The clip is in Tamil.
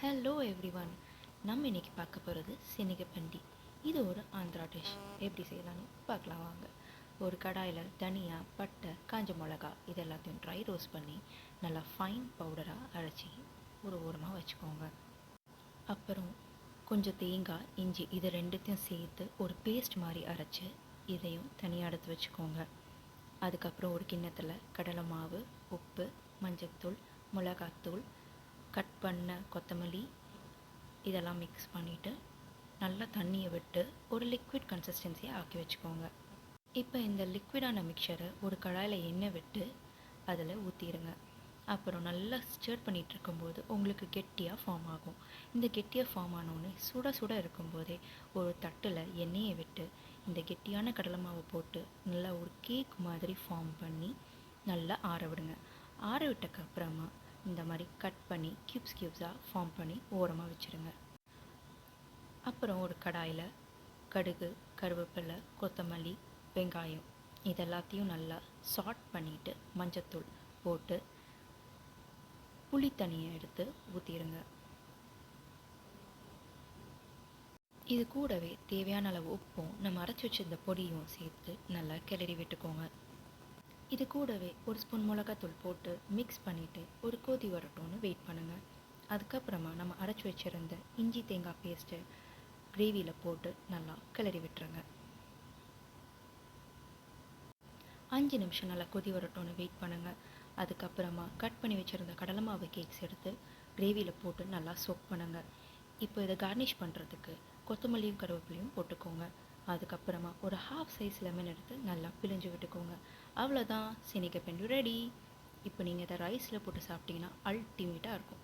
ஹலோ எவ்ரி ஒன் நம்ம இன்னைக்கு பார்க்க போகிறது சினிகப்பண்டி. இது ஒரு ஆந்திரா டிஷ் எப்படி செய்யலாம்னு பார்க்கலாம் வாங்க. ஒரு கடாயில் தனியா பட்டை காஞ்ச மிளகா இது எல்லாத்தையும் ட்ரை ரோஸ்ட் பண்ணி நல்லா ஃபைன் பவுடராக அரைச்சி ஒரு ஓரமாக வச்சுக்கோங்க. அப்புறம் கொஞ்சம் தேங்காய் இஞ்சி இது ரெண்டுத்தையும் சேர்த்து ஒரு பேஸ்ட் மாதிரி அரைச்சி இதையும் தனியாக எடுத்து வச்சுக்கோங்க. அதுக்கப்புறம் ஒரு கிண்ணத்தில் கடலை மாவு உப்பு மஞ்சத்தூள் மிளகாத்தூள் கட் பண்ண கொத்தமல்லி இதெல்லாம் மிக்ஸ் பண்ணிவிட்டு நல்லா தண்ணியை விட்டு ஒரு லிக்விட் கன்சிஸ்டன்சியை ஆக்கி வச்சுக்கோங்க. இப்போ இந்த லிக்விடான மிக்சரை ஒரு கடாயில் எண்ணெய் விட்டு அதில் ஊற்றிடுங்க அப்புறம் நல்லா ஸ்டர் பண்ணிகிட்டு இருக்கும்போது உங்களுக்கு கெட்டியாக ஃபார்ம் ஆகும். இந்த கெட்டியாக ஃபார்ம் ஆனோடனே சுட சுட இருக்கும்போதே ஒரு தட்டில் எண்ணெயை விட்டு இந்த கெட்டியான கடலை மாவு போட்டு நல்லா ஒரு கேக் மாதிரி ஃபார்ம் பண்ணி நல்லா ஆற விடுங்க. ஆற விட்டக்கு அப்புறமா இந்த மாதிரி கட் பண்ணி க்யூப்ஸ் க்யூப்ஸாக ஃபார்ம் பண்ணி ஓரமாக வச்சுருங்க. அப்புறம் ஒரு கடாயில் கடுகு கருவேப்பிலை கொத்தமல்லி வெங்காயம் இதெல்லாத்தையும் நல்லா சாட் பண்ணிவிட்டு மஞ்சத்தூள் போட்டு புளி தண்ணியை எடுத்து ஊற்றிடுங்க இது கூடவே தேவையான அளவு உப்பும் நம்ம அரைச்சி வச்சிருந்த பொடியும் சேர்த்து நல்லா கிளறி விட்டுக்கோங்க. இது கூடவே ஒரு ஸ்பூன் மிளகாத்தூள் போட்டு மிக்ஸ் பண்ணிவிட்டு ஒரு கொதி வரட்டும்னு வெயிட் பண்ணுங்கள் அதுக்கப்புறமா நம்ம அரைச்சி வச்சுருந்த இஞ்சி தேங்காய் பேஸ்ட்டு கிரேவியில் போட்டு நல்லா கிளறி விட்டுருங்க. அஞ்சு நிமிஷம் நல்லா கொதி வரட்டும்னு வெயிட் பண்ணுங்கள் அதுக்கப்புறமா கட் பண்ணி வச்சுருந்த கடலை மாவு கேக்ஸ் எடுத்து கிரேவியில் போட்டு நல்லா சோக் பண்ணுங்கள் இப்போ இதை கார்னிஷ் பண்ணுறதுக்கு கொத்தமல்லியும் கருவேப்பிலையும் போட்டுக்கோங்க. அதுக்கப்புறமா ஒரு ஹாஃப் சைஸ் லெமன் எடுத்து நல்லா பிழிஞ்சு விட்டுக்கோங்க. அவ்வளோதான் சினிக்க பெண்டு ரெடி இப்போ நீங்கள் இதை ரைஸில் போட்டு சாப்பிட்டீங்கன்னா அல்டிமேட்டாக இருக்கும்.